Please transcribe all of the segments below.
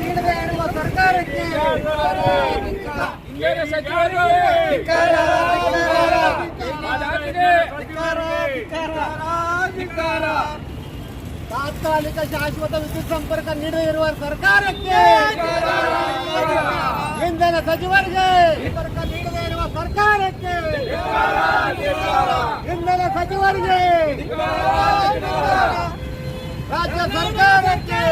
ನೀಡದೇ ಇರುವ ಸರ್ಕಾರಕ್ಕೆ ಇಂಧನ ಸಚಿವರಿಗೆ ತಾತ್ಕಾಲಿಕ ಶಾಶ್ವತ ವಿದ್ಯುತ್ ಸಂಪರ್ಕ ನೀಡದೇ ಇರುವ ಸರ್ಕಾರಕ್ಕೆ ಇಂಧನ ಸಚಿವರಿಗೆ ಸಂಪರ್ಕ ನೀಡದೇ ಇರುವ ಸರ್ಕಾರಕ್ಕೆ ಇಂಧನ ಸಚಿವರಿಗೆ ರಾಜ್ಯ ಸರ್ಕಾರಕ್ಕೆ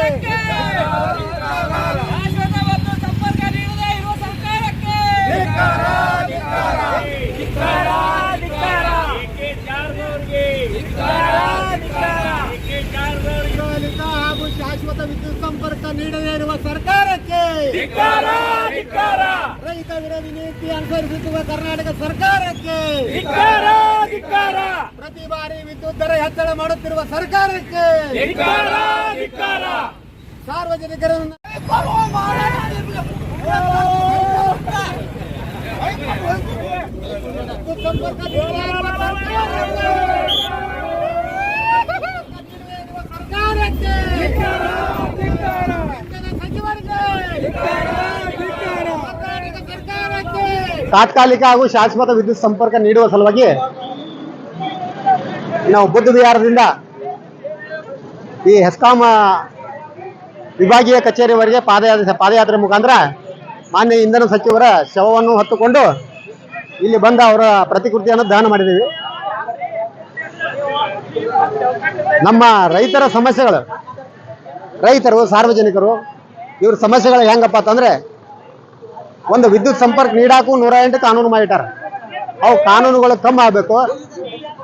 ಸಂಪರ್ಕ ನೀಡದೇ ಇರುವ ಸರ್ಕಾರಕ್ಕೆ ಧಿಕ್ಕಾರ, ಧಿಕ್ಕಾರ, ಧಿಕ್ಕಾರ. ಏಕೆ ಜಾರದವ್ರಿಗೆ ಧಿಕ್ಕಾರ, ಧಿಕ್ಕಾರ. ಏಕೆ ಜಾರದವ್ರಿಗೆ ತಾತ್ಕಾಲಿಕ ಹಾಗೂ ವಿದ್ಯುತ್ ಸಂಪರ್ಕ ನೀಡದೇ ಇರುವ ಸರ್ಕಾರಕ್ಕೆ. ರೈತ ವಿರೋಧಿ ನೀತಿ ಅನುಸರಿಸುತ್ತಿರುವ ಕರ್ನಾಟಕ ಸರ್ಕಾರಕ್ಕೆ. ಪ್ರತಿ ಬಾರಿ ವಿದ್ಯುತ್ ದರ ಹೆಚ್ಚಳ ಮಾಡುತ್ತಿರುವ ಸರ್ಕಾರಕ್ಕೆ. ಸಾರ್ವಜನಿಕರನ್ನು ವಿದ್ಯುತ್ ಸಂಪರ್ಕ ನೀಡದೇ ಇರುವ ಸರ್ಕಾರಕ್ಕೆ ಇಂಧನ ಸಚಿವರಿಗೆ ಕರ್ನಾಟಕ ಸರ್ಕಾರಕ್ಕೆ ತಾತ್ಕಾಲಿಕ ಹಾಗೂ ಶಾಶ್ವತ ವಿದ್ಯುತ್ ಸಂಪರ್ಕ ನೀಡುವ ಸಲುವಾಗಿ ನಾವು ಬುದ್ಧ ವಿಹಾರದಿಂದ ಈ ಹೆಸ್ಕಾಂ ವಿಭಾಗೀಯ ಕಚೇರಿವರೆಗೆ ಪಾದಯಾತ್ರೆ ಪಾದಯಾತ್ರೆ ಮುಖಾಂತರ ಮಾನ್ಯ ಇಂಧನ ಸಚಿವರ ಶವವನ್ನು ಹೊತ್ತುಕೊಂಡು ಇಲ್ಲಿ ಬಂದ ಅವರ ಪ್ರತಿಕೃತಿಯನ್ನು ದಾನ ಮಾಡಿದ್ದೀವಿ. ನಮ್ಮ ರೈತರ ಸಮಸ್ಯೆಗಳು, ರೈತರು, ಸಾರ್ವಜನಿಕರು ಇವ್ರ ಸಮಸ್ಯೆಗಳು ಹೆಂಗಪ್ಪ ಅಂತಂದ್ರೆ ಒಂದು ವಿದ್ಯುತ್ ಸಂಪರ್ಕ ನೀಡಾಕು ನೂರ ಎಂಟು ಕಾನೂನು ಮಾಡಿಟ್ಟಾರ. ಅವು ಕಾನೂನುಗಳು ಕಮ್ಮಿ ಆಗಬೇಕು.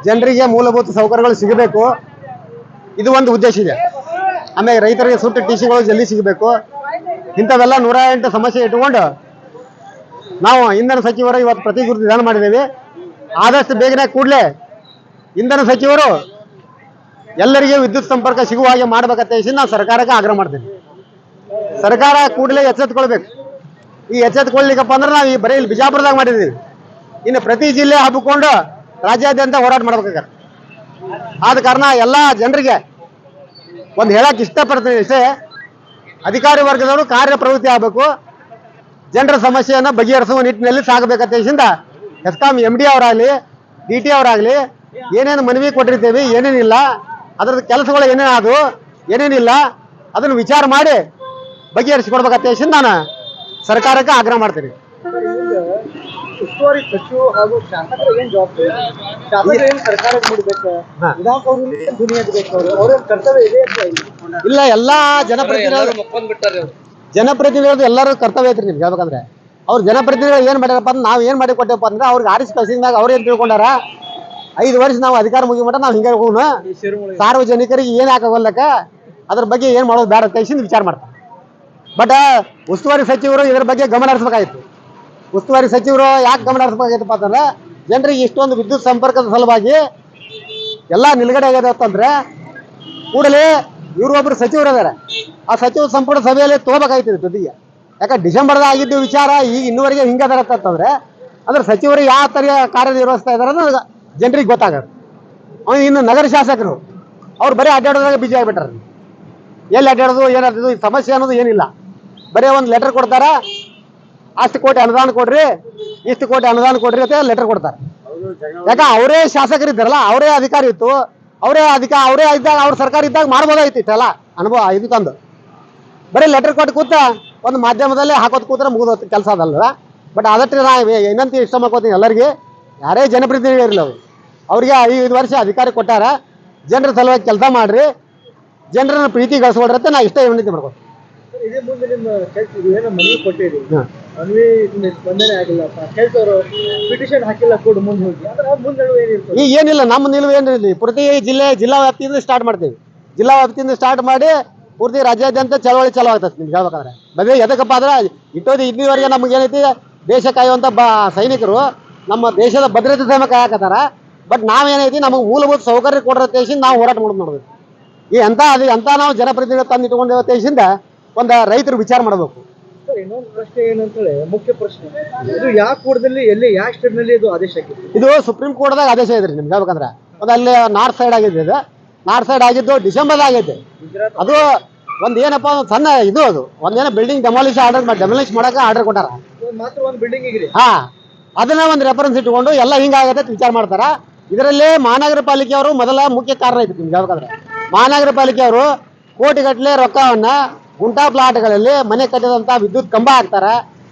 ಜನರಿಗೆ ಮೂಲಭೂತ ಸೌಕರ್ಯಗಳು ಸಿಗಬೇಕು. ಇದು ಒಂದು ಉದ್ದೇಶ ಇದೆ. ಆಮೇಲೆ ರೈತರಿಗೆ ಸುಟ್ಟು ಟಿ ಸಿಗಳು ಜಲ್ದಿ ಸಿಗಬೇಕು. ಇಂಥವೆಲ್ಲ ನೂರ ಎಂಟು ಸಮಸ್ಯೆ ಇಟ್ಟುಕೊಂಡು ನಾವು ಇಂಧನ ಸಚಿವರು ಇವತ್ತು ಪ್ರತಿಕೃತಿ ವಿಧಾನ ಮಾಡಿದ್ದೇವೆ. ಆದಷ್ಟು ಬೇಗನೆ ಕೂಡಲೇ ಇಂಧನ ಸಚಿವರು ಎಲ್ಲರಿಗೂ ವಿದ್ಯುತ್ ಸಂಪರ್ಕ ಸಿಗುವ ಹಾಗೆ ಮಾಡ್ಬೇಕಂತ ನಾವು ಸರ್ಕಾರಕ್ಕೆ ಆಗ್ರಹ ಮಾಡ್ತೀವಿ. ಸರ್ಕಾರ ಕೂಡಲೇ ಎಚ್ಚೆತ್ಕೊಳ್ಬೇಕು ಈ ಎಚ್ಚೆತ್ಕೊಳ್ಳಿಕ್ಕಪ್ಪ ಅಂದ್ರೆ ನಾವು ಈ ಬರೀ ಇಲ್ಲಿ ಬಿಜಾಪುರದಾಗ ಮಾಡಿದ್ದೀವಿ. ಇನ್ನು ಪ್ರತಿ ಜಿಲ್ಲೆ ಹಬ್ಬಿಕೊಂಡು ರಾಜ್ಯಾದ್ಯಂತ ಹೋರಾಟ ಮಾಡ್ಬೇಕಾರೆ ಆದ ಕಾರಣ ಎಲ್ಲ ಜನರಿಗೆ ಒಂದು ಹೇಳಕ್ಕೆ ಇಷ್ಟಪಡ್ತೀನಿ ಇಷ್ಟೇ ಅಧಿಕಾರಿ ವರ್ಗದವರು ಕಾರ್ಯಪ್ರವೃತ್ತಿ ಆಗಬೇಕು. ಜನರ ಸಮಸ್ಯೆಯನ್ನು ಬಗೆಹರಿಸುವ ನಿಟ್ಟಿನಲ್ಲಿ ಸಾಗಬೇಕಂತ ಎಸ್ಕಾಂ ಎಂ ಡಿ ಅವರಾಗಲಿ, ಡಿ ಟಿ ಅವರಾಗಲಿ ಏನೇನು ಮನವಿ ಕೊಟ್ಟಿರ್ತೀವಿ, ಏನೇನಿಲ್ಲ, ಅದ್ರದ್ದು ಕೆಲಸಗಳು ಏನೇನಾದವು, ಏನೇನಿಲ್ಲ, ಅದನ್ನು ವಿಚಾರ ಮಾಡಿ ಬಗೆಹರಿಸಿಕೊಡ್ಬೇಕಂತ ನಾನು ಸರ್ಕಾರಕ್ಕೆ ಆಗ್ರಹ ಮಾಡ್ತೀನಿ ಉಸ್ತುವಾರಿ ಸಚಿವ ಹಾಗೂ ಶಾಸಕರು ಏನ್ ಜವಾಬ್ದಾರಿ? ಶಾಸಕರು ಏನ್ ಸರ್ಕಾರಕ್ಕೆ ಬಿಡ್ಬೇಕು? ಹಾ. ವಿಧಾನಸಭೆ ಅವ್ರು ಅವರು? ಅವ್ರ ಕರ್ತವ್ಯ ಇದೆ ಅಂತ ಇಲ್ಲ ಎಲ್ಲಾ ಜನಪ್ರತಿನಿಧಿಗಳು ಜನಪ್ರತಿನಿಧಿ ಎಲ್ಲರೂ ಕರ್ತವ್ಯ ಐತ್ರಿ ನಿಮ್ಗೆ ಹೇಳ್ಬೇಕಂದ್ರೆ ಅವ್ರ ಜನಪ್ರತಿನಿಧಿಗಳು ಏನ್ ಮಾಡ್ಯಾರಪ್ಪ ಅಂದ್ರೆ ನಾವ್ ಏನ್ ಮಾಡಿ ಕೊಟ್ಟೆಪ್ಪ ಅಂದ್ರೆ ಅವ್ರಿಗೆ ಆರಿಸಿ ಕಳ್ಸಿದಾಗ ಅವ್ರು ಏನ್ ತಿಳ್ಕೊಂಡಾರ? ಐದು ವರ್ಷ ನಾವು ಅಧಿಕಾರ ಮುಗಿಬಿಟ್ಟ ನಾವು ಹಿಂಗೆ ಹೋಗೋಣ ಸಾರ್ವಜನಿಕರಿಗೆ ಏನ್ ಹಾಕೋಲ್ಲಕ್ಕ ಅದ್ರ ಬಗ್ಗೆ ಏನ್ ಮಾಡೋದು ಬೇಡ ಕೈಸಿಂದ ವಿಚಾರ ಮಾಡ್ತಾರೆ. ಬಟ್ ಉಸ್ತುವಾರಿ ಸಚಿವರು ಇದರ ಬಗ್ಗೆ ಗಮನ ಹರಿಸ್ಬೇಕಾಗಿತ್ತು. ಉಸ್ತುವಾರಿ ಸಚಿವರು ಯಾಕೆ ಗಮನ ಹರಿಸ್ಬೇಕಾಗಿತ್ತಪ್ಪ ಅಂತಂದ್ರೆ, ಜನರಿಗೆ ಇಷ್ಟೊಂದು ವಿದ್ಯುತ್ ಸಂಪರ್ಕದ ಸಲುವಾಗಿ ಎಲ್ಲ ನಿಲುಗಡೆ ಆಗ್ಯದ ಅಂತಂದ್ರೆ, ಕೂಡಲೇ ಇವರು ಒಬ್ರು ಸಚಿವರು ಅದಾರೆ ಆ ಸಚಿವ ಸಂಪುಟ ಸಭೆಯಲ್ಲಿ ತಗೋಬೇಕಾಯ್ತು ಜೊತೆಗೆ. ಯಾಕೆ ಡಿಸೆಂಬರ್ದಾಗ ಆಗಿದ್ದು ವಿಚಾರ, ಈಗ ಇನ್ನುವರೆಗೆ ಹಿಂಗದಾರ ಅಂತಂದ್ರೆ, ಅಂದ್ರೆ ಸಚಿವರು ಯಾವ ತರ ಕಾರ್ಯನಿರ್ವಹಿಸ್ತಾ ಇದಾರೆ ಅನ್ನೋದು ಜನರಿಗೆ ಗೊತ್ತಾಗತ್ತೆ. ಅವ್ನು ಇನ್ನು ನಗರ ಶಾಸಕರು, ಅವ್ರು ಬರೀ ಅಡ್ಡಾಡೋದಾಗ ಬಿಜಿ ಆಗ್ಬಿಟ್ಟಾರ. ಎಲ್ಲಿ ಅಡ್ಡಾಡೋದು ಏನಾದ್ರು ಸಮಸ್ಯೆ ಅನ್ನೋದು ಏನಿಲ್ಲ. ಬರೀ ಒಂದು ಲೆಟರ್ ಕೊಡ್ತಾರ? ಅಷ್ಟು ಕೋಟಿ ಅನುದಾನ ಕೊಡ್ರಿ ಇಷ್ಟು ಕೋಟಿ ಅನುದಾನ ಕೊಡ್ರಿ ಅಂತ ಲೆಟರ್ ಕೊಡ್ತಾರೆ. ಯಾಕ, ಅವರೇ ಶಾಸಕರು ಇದ್ದಾರಲ್ಲ, ಅವರೇ ಅಧಿಕಾರಿ ಇತ್ತು, ಅವರೇ ಅಧಿಕಾರ ಅವರೇ ಇದ್ದಾಗ, ಅವ್ರ ಸರ್ಕಾರ ಇದ್ದಾಗ ಮಾಡ್ಬೋದಾಯ್ತು ಇಷ್ಟೆಲ್ಲ ಅನುಭವ, ಇದು ತಂದು. ಬರೀ ಲೆಟರ್ ಕೊಟ್ಟು ಕೂತ ಒಂದು ಮಾಧ್ಯಮದಲ್ಲೇ ಹಾಕೋದು ಕೂತ್ರೆ ಮುಗಿದ ಕೆಲಸ ಅದಲ್ಲ ಬಟ್ ಅದಕ್ಕೆ ನಾ ಏನಂತ ಇಷ್ಟ ಮಾಡ್ಕೋತೀನಿ ಎಲ್ಲರಿಗೆ. ಯಾರೇ ಜನಪ್ರತಿನಿಧಿ ಇರಲಿ ಅವರು. ಅವ್ರಿಗೆ ಐದು ವರ್ಷ ಅಧಿಕಾರ ಕೊಟ್ಟಾರ, ಜನರ ಸಲುವಾಗಿ ಕೆಲಸ ಮಾಡ್ರಿ, ಜನರನ್ನ ಪ್ರೀತಿ ಗಳಿಸ್ಕೊಡ್ರಿ ಅಂತ ನಾ ಇಷ್ಟ ವಿನಂತಿ ಮಾಡ್ಕೋತೀನಿ ಇದೇ ಮುಂದೆ ನಿಮ್ಮ ಕೆಲ್ಸ ಏನೋ ಮನವಿ ಕೊಟ್ಟಿರಿ. ಮನವಿ ಸ್ಪಂದನೆ ಆಗಿಲ್ಲಪ್ಪ ಕೆಲ್ಸವರು ಪಿಟಿಷನ್ ಹಾಕಿಲ್ಲ ಕೂಡ ಮುಂದೆ ಹೋಗಿ. ಅಂದ್ರೆ ಮುಂದೆ ಏನಿರ್ತದೆ? ಈಗ ಏನಿಲ್ಲ ನಮ್ಮ ನಿಲುವು ಏನಿರಲಿ. ಪ್ರತಿ ಜಿಲ್ಲೆ ಜಿಲ್ಲಾ ವ್ಯಾಪ್ತಿಯಿಂದ ಸ್ಟಾರ್ಟ್ ಮಾಡ್ತೀವಿ. ಜಿಲ್ಲಾ ವ್ಯಾಪ್ತಿಯಿಂದ ಸ್ಟಾರ್ಟ್ ಮಾಡಿ ಪೂರ್ತಿ ರಾಜ್ಯಾದ್ಯಂತ ಚಳವಳಿ ಚಾಲು ಆಗ್ತದೆ ನಿಮ್ಗೆ ಹೇಳ್ಬೇಕಂದ್ರೆ. ಮದುವೆ ಎದಕ್ಕಪ್ಪ ಅಂದ್ರೆ ಇಟ್ಟೋದು ಇಲ್ಲಿವರೆಗೆ ನಮ್ಗೆ ಏನೈತಿ? ದೇಶ ಕಾಯುವಂಥ ಬ ಸೈನಿಕರು ನಮ್ಮ ದೇಶದ ಭದ್ರತೆ ಸಮ ಕಾಯಕತ್ತಾರ. ಬಟ್ ನಾವೇನೈತಿ ನಮಗೆ ಮೂಲಭೂತ ಸೌಕರ್ಯ ಕೊಡೋ ದೇಶದಿಂದ ನಾವು ಹೋರಾಟ ಮಾಡೋದು ನೋಡ್ಬೇಕು. ಈ ಎಂತ ಅದು ಎಂತ ನಾವು ಜನಪ್ರತಿನಿಧಿ ತಂದು ಇಟ್ಕೊಂಡೇವ ದೇಶದಿಂದ ಒಂದು ರೈತರು ವಿಚಾರ ಮಾಡಬೇಕು. ಇನ್ನೊಂದು ಪ್ರಶ್ನೆ ಏನಂತೇಳಿ ಮುಖ್ಯ ಪ್ರಶ್ನೆ. ಇದು ಯಾವ ಕೂಡದಲ್ಲಿ ಎಲ್ಲಿ ಯಾವ ಇದು ಆದೇಶ ಆಗಿತ್ತು ಇದು ಸುಪ್ರೀಂ ಕೋರ್ಟ್ದಾಗ ಆದೇಶ ನಿಮ್ಗೆ ಹೇಳ್ಬೇಕಂದ್ರೆ. ಅದು ಅಲ್ಲಿ ನಾರ್ತ್ ಸೈಡ್ ಆಗಿದೆ ಇದು. ನಾರ್ತ್ ಸೈಡ್ ಆಗಿದ್ದು ಡಿಸೆಂಬರ್ ಆಗೈತೆ ಅದು ಒಂದು ಏನಪ್ಪ ಒಂದು ಸಣ್ಣ ಇದು ಅದು. ಒಂದೇನೋ building demolish order demolish demolish ಮಾಡಕ್ಕೆ ಆರ್ಡರ್ ಕೊಟ್ಟಾರ. ಒಂದ್ ಮಾತ್ರ ಒಂದು ಬಿಲ್ಡಿಂಗ್ ಹಾ ಅದನ್ನ ಒಂದು ರೆಫರೆನ್ಸ್ ಇಟ್ಕೊಂಡು ಎಲ್ಲ ಹಿಂಗಾಗತ್ತೆ ಅಂತ ವಿಚಾರ ಮಾಡ್ತಾರ. ಇದರಲ್ಲಿ ಮಹಾನಗರ ಪಾಲಿಕೆಯವರು ಮೊದಲ ಮುಖ್ಯ ಕಾರಣ ಐತಿ ನಿಮ್ಗೆ ಹೇಳ್ಬೇಕಂದ್ರೆ. ಮಹಾನಗರ ಪಾಲಿಕೆಯವರು ಕೋಟಿಗಟ್ಟಲೆ ರೊಕ್ಕವನ್ನ ಗುಂಟಾ ಪ್ಲಾಟ್ಗಳಲ್ಲಿ ಮನೆ ಕಟ್ಟಿದಂತ ವಿದ್ಯುತ್ ಕಂಬ ಹಾಕ್ತಾರ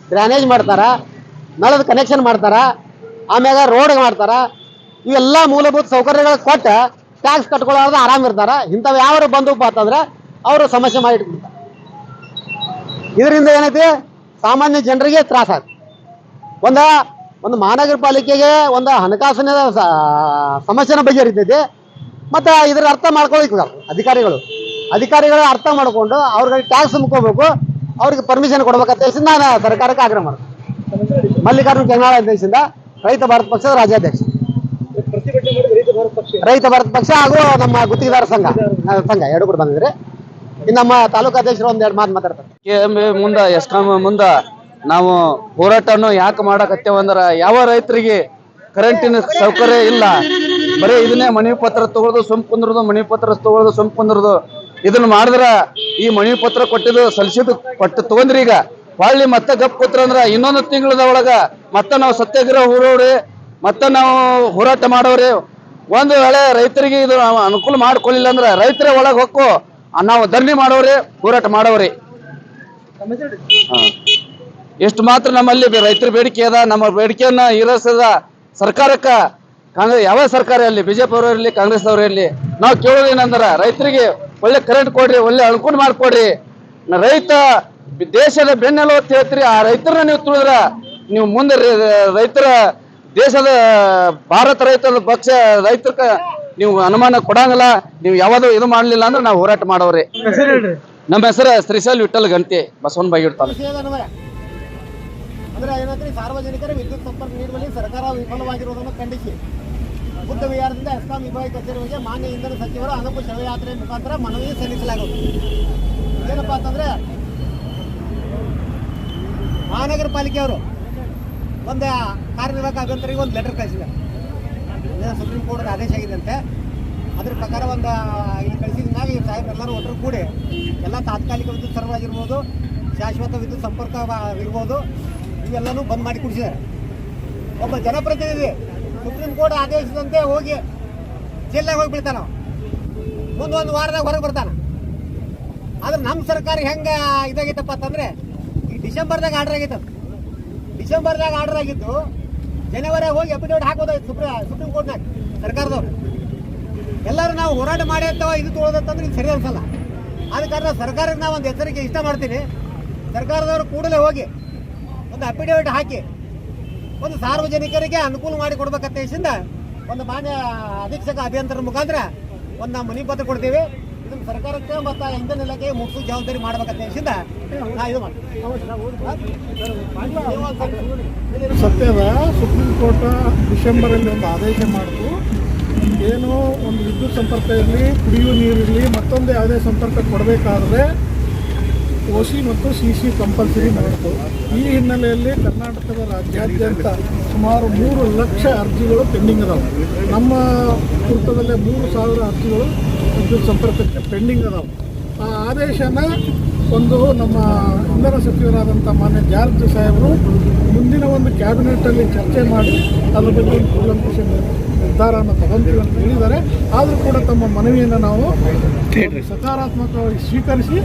ಡ್ರೈನೇಜ್ ಮಾಡ್ತಾರ, ನಳದ ಕನೆಕ್ಷನ್ ಮಾಡ್ತಾರ, ಆಮ್ಯಾಗ ರೋಡ್ ಮಾಡ್ತಾರ, ಇವೆಲ್ಲ ಮೂಲಭೂತ ಸೌಕರ್ಯಗಳ ಕೊಟ್ಟು ಟ್ಯಾಕ್ಸ್ ಕಟ್ಕೊಳ್ಳೋದು ಆರಾಮ್ ಇರ್ತಾರ. ಇಂಥವು ಯಾರು ಬಂದಪ್ಪ ಅಂತಂದ್ರೆ ಅವರು ಸಮಸ್ಯೆ ಮಾಡಿಟ್ಬಿಡ್ತಾರೆ. ಇದರಿಂದ ಏನೈತಿ? ಸಾಮಾನ್ಯ ಜನರಿಗೆ ತ್ರಾಸ ಒಂದ, ಒಂದು ಮಹಾನಗರ ಪಾಲಿಕೆಗೆ ಒಂದು ಹಣಕಾಸಿನ ಸಮಸ್ಯೆನ ಬಗೆಹರಿತೈತಿ. ಮತ್ತು ಇದರ ಅರ್ಥ ಮಾಡ್ಕೊಳ್ಬೇಕು ಅಧಿಕಾರಿಗಳು. ಅಧಿಕಾರಿಗಳು ಅರ್ಥ ಮಾಡ್ಕೊಂಡು ಅವ್ರಿಗೆ ಟ್ಯಾಕ್ಸ್ ಮುಕ್ಕೋಬೇಕು, ಅವ್ರಿಗೆ ಪರ್ಮಿಷನ್ ಕೊಡ್ಬೇಕಂತ ತಿಳಿಸಿದ ನಾನು ಸರ್ಕಾರಕ್ಕೆ ಆಗ್ರಹ ಮಾಡ್ತೀನಿ. ಮಲ್ಲಿಕಾರ್ಜುನ ಕೆಂಗಾಳ ದೇಶದಿಂದ ರೈತ ಭಾರತ ಪಕ್ಷದ ರಾಜ್ಯಾಧ್ಯಕ್ಷ. ರೈತ ಭಾರತ ಪಕ್ಷ ಹಾಗೂ ನಮ್ಮ ಗುತ್ತಿಗೆದಾರ ಸಂಘ ಸಂಘ ಎರಡು ಕೂಡ ಬಂದಿದ್ರೆ ಇನ್ನು ನಮ್ಮ ತಾಲೂಕು ಅಧ್ಯಕ್ಷರು ಒಂದ್ ಎರಡು ಮಾತು ಮಾತಾಡ್ತಾರೆ. ಮುಂದ, ಎಸ್ಕಾಂ ಮುಂದ ನಾವು ಹೋರಾಟನ ಯಾಕೆ ಮಾಡಕತ್ತೇವ ಅಂದ್ರ ಯಾವ ರೈತರಿಗೆ ಕರೆಂಟಿನ ಸೌಕರ್ಯ ಇಲ್ಲ. ಬರೀ ಇದನ್ನೇ ಮನವಿ ಪತ್ರ ತಗೊಳ್ಳೋದು ಸೊಂಪು ಕುಂದ್ರದು ಮನವಿ ಪತ್ರ ತಗೊಳ್ಳೋದು ಸೊಂಪು ಕುಂದ್ರದು. ಇದನ್ನ ಮಾಡಿದ್ರ ಈ ಮನವಿ ಪತ್ರ ಕೊಟ್ಟಿದ್ದು ಸಲ್ಲಿಸಿದ್ದು ಕೊಟ್ಟು ತಗೊಂಡ್ರಿ ಈಗ. ಹೊಳ್ಳಿ ಮತ್ತೆ ಗಪ್ ಕೂತ್ರ ಅಂದ್ರ ಇನ್ನೊಂದು ತಿಂಗಳದ ಒಳಗ ಮತ್ತೆ ನಾವು ಸತ್ಯಾಗ್ರಹ ಹೋರೋರಿ ಮತ್ತೆ ನಾವು ಹೋರಾಟ ಮಾಡೋರಿ. ಒಂದು ವೇಳೆ ರೈತರಿಗೆ ಇದು ಅನುಕೂಲ ಮಾಡ್ಕೊಳ್ಳಿಲ್ಲ ಅಂದ್ರೆ ರೈತರ ಒಳಗೆ ಹೊಕ್ಕು, ನಾವು ಧರಣಿ ಮಾಡೋರಿ, ಹೋರಾಟ ಮಾಡೋರಿ. ಎಷ್ಟು ಮಾತ್ರ ನಮ್ಮಲ್ಲಿ ರೈತರ ಬೇಡಿಕೆ ಅದ, ನಮ್ಮ ಬೇಡಿಕೆಯನ್ನ ಈರಸದ ಸರ್ಕಾರಕ್ಕ ಕಾಂಗ್ರೆಸ್ ಯಾವ ಸರ್ಕಾರ ಇರಲಿ ಬಿಜೆಪಿ ಅವರು ಇರಲಿ ಕಾಂಗ್ರೆಸ್ ಅವರು ಇರಲಿ ನಾವು ಕೇಳೋದು ಏನಂದ್ರ ರೈತರಿಗೆ ಒಳ್ಳೆ ಕರೆಂಟ್ ಕೊಡ್ರಿ ಒಳ್ಳೆ ಅನುಕೂಲ ಮಾಡ್ಕೊಡ್ರಿ. ನ- ರೈತ ದೇಶದ ಬೆನ್ನೆಲು ಅಂತ ಹೇಳ್ತೀರಿ ಆ ರೈತರನ್ನ ನೀವು ತುಳಿದ್ರ ನೀವು ಮುಂದೆ ರೈ- ರೈತರ ದೇಶದ ಭಾರತ ರೈತರ ಪಕ್ಷ ರೈತರ ನೀವು ಅನುಮಾನ ಕೊಡಂಗಿಲ್ಲ ನೀವು ಯಾವುದು ಇದು ಮಾಡ್ಲಿಲ್ಲ ಅಂದ್ರೆ ನಾವು ಹೋರಾಟ ಮಾಡೋರಿ ನಮ್ಮ ಹೆಸರು ಶ್ರೀಶೈಲ್ ವಿಠಲ್ ಗಂತಿ ಬಸವನ ಬಾಗಿಡ್ ತಾಲೂಕು. ವಿಷಯದನ್ವಯ ಅಂದ್ರೆ ಏನಂದ್ರೆ ಸಾರ್ವಜನಿಕರ ವಿದ್ಯುತ್ ಸಂಪರ್ಕ ನೀಡುವಲ್ಲಿ ಸರ್ಕಾರ ವಿಫಲವಾಗಿರುವುದನ್ನು ಖಂಡಿಸಿ. ಬುದ್ಧ ವಿಹಾರದಿಂದ ಎಸ್ಕಾಂ ವಿಭಾಗ ಕಚೇರಿಗೆ ಮಾನ್ಯ ಇಂಧನ ಸಚಿವರು ಅನುಪು ಶವಯಾತ್ರೆ ಮುಖಾಂತರ ಮನವಿ ಸಲ್ಲಿಸಲಾಗುವುದು. ಏನಪ್ಪಾ ಅಂತಂದ್ರೆ ಮಹಾನಗರ ಪಾಲಿಕೆಯವರು ಒಂದು ಕಾರ್ಯನಿರ್ವಾಹಕ ಅಭಿಯಂತರಿಗೆ ಒಂದು ಲೆಟರ್ ಇದೇನೋ ಸುಪ್ರೀಂ ಕೋರ್ಟ್ ಆದೇಶ ಆಗಿದಂತೆ ಅದ್ರ ಪ್ರಕಾರ ಒಂದು ಇಲ್ಲಿ ಕಳಿಸಿದ ಮ್ಯಾಗ ಈ ಸಾಹೇಬ್ ಎಲ್ಲರೂ ಒಟ್ಟರು ಕೂಡಿ ಎಲ್ಲ ತಾತ್ಕಾಲಿಕ ವಿದ್ಯುತ್ ಸರ್ವಾಗಿರ್ಬೋದು ಶಾಶ್ವತ ವಿದ್ಯುತ್ ಸಂಪರ್ಕ ಇರ್ಬೋದು ಇವೆಲ್ಲನೂ ಬಂದ್ ಮಾಡಿ ಕುಡಿಸಿದ್ದಾರೆ. ಒಬ್ಬ ಜನಪ್ರತಿನಿಧಿ ಸುಪ್ರೀಂ ಕೋರ್ಟ್ ಆದೇಶದಂತೆ ಹೋಗಿ ಜೈಲ್ನಾಗ ಹೋಗಿ ಬೀಳ್ತಾನ ಮುಂದೊಂದು ವಾರದಾಗ ಹೊರಗೆ ಬರ್ತಾನ. ಆದ್ರೆ ನಮ್ಮ ಸರ್ಕಾರ ಹೆಂಗೆ ಇದಾಗಿತ್ತಪ್ಪ ಅಂತಂದ್ರೆ, ಈ ಡಿಸೆಂಬರ್ದಾಗ ಆರ್ಡರ್ ಆಗೈತೆ. ಡಿಸೆಂಬರ್ದಾಗ ಆರ್ಡರ್ ಆಗಿದ್ದು ಜನವರಿ ಹೋಗಿ ಎಫಿಡೇವಿಟ್ ಹಾಕೋದಾಯ್ತು ಸುಪ್ರೀಂ ಸುಪ್ರೀಂ ಕೋರ್ಟ್ನಾಗ, ಸರ್ಕಾರದವ್ರು. ಎಲ್ಲರೂ ನಾವು ಹೋರಾಟ ಮಾಡಿ ಅಂತ ಇದು ತೊಗೊಳೋದಂತಂದ್ರೆ ಇದು ಸರಿ ಅನ್ಸಲ್ಲ. ಆದ ಕಾರಣ ಸರ್ಕಾರಕ್ಕೆ ನಾವು ಒಂದು ಎಚ್ಚರಿಕೆ ಇಷ್ಟ ಮಾಡ್ತೀನಿ. ಸರ್ಕಾರದವರು ಕೂಡಲೇ ಹೋಗಿ ಒಂದು ಅಫಿಡೇವಿಟ್ ಹಾಕಿ, ಒಂದು ಸಾರ್ವಜನಿಕರಿಗೆ ಅನುಕೂಲ ಮಾಡಿ ಕೊಡ್ಬೇಕಂತ ಒಂದು ಮಾನ್ಯ ಅಧೀಕ್ಷಕ ಅಭಿಯಂತರ ಮುಖಾಂತರ ಒಂದು ನಾವು ಮನಿ ಪತ್ರ ಕೊಡ್ತೀವಿ. ಇದನ್ನು ಸರ್ಕಾರಕ್ಕೆ ಮತ್ತು ಇಂಧನ ಇಲಾಖೆ ಮುಗಿಸೋ ಜವಾಬ್ದಾರಿ ಮಾಡ್ಬೇಕಂತ ನಾ ಇದು ಸತ್ಯದ ಸುಪ್ರೀಂ ಕೋರ್ಟ್ ಡಿಸೆಂಬರಲ್ಲಿ ಒಂದು ಆದೇಶ ಮಾಡಿತು. ಏನು ಒಂದು ವಿದ್ಯುತ್ ಸಂಪರ್ಕ ಇರಲಿ ಕುಡಿಯುವ ನೀರಿರಲಿ ಮತ್ತೊಂದು ಯಾವುದೇ ಸಂಪರ್ಕ ಕೊಡಬೇಕಾದ್ರೆ ಒ ಸಿ ಮತ್ತು ಸಿ ಸಿ ಕಂಪಲ್ಸರಿ ಮಾಡಿತು ಈ ಹಿನ್ನೆಲೆಯಲ್ಲಿ ಕರ್ನಾಟಕದ ರಾಜ್ಯಾದ್ಯಂತ ಸುಮಾರು ಮೂರು ಲಕ್ಷ ಅರ್ಜಿಗಳು ಪೆಂಡಿಂಗ್ ಅದಾವೆ. ನಮ್ಮ ವೃತ್ತದಲ್ಲೇ ಮೂರು ಸಾವಿರ ಅರ್ಜಿಗಳು ವಿದ್ಯುತ್ ಸಂಪರ್ಕಕ್ಕೆ ಪೆಂಡಿಂಗ್ ಅದಾವೆ. ಆ ಆದೇಶನ ಒಂದು ನಮ್ಮ ಇಂಧನ ಸಚಿವರಾದಂಥ ಮಾನ್ಯ ಜಾರ್ಜ್ ಸಾಹೇಬರು ಮುಂದಿನ ಒಂದು ಕ್ಯಾಬಿನೆಟ್ಟಲ್ಲಿ ಚರ್ಚೆ ಮಾಡಿ ಅದರ ಬಗ್ಗೆ ಒಂದು ನಿರ್ಧಾರವನ್ನು ತಗೊಂತೀವಿ ಅಂತ ಹೇಳಿದ್ದಾರೆ. ಆದರೂ ಕೂಡ ತಮ್ಮ ಮನವಿಯನ್ನು ನಾವು ಸಕಾರಾತ್ಮಕವಾಗಿ ಸ್ವೀಕರಿಸಿ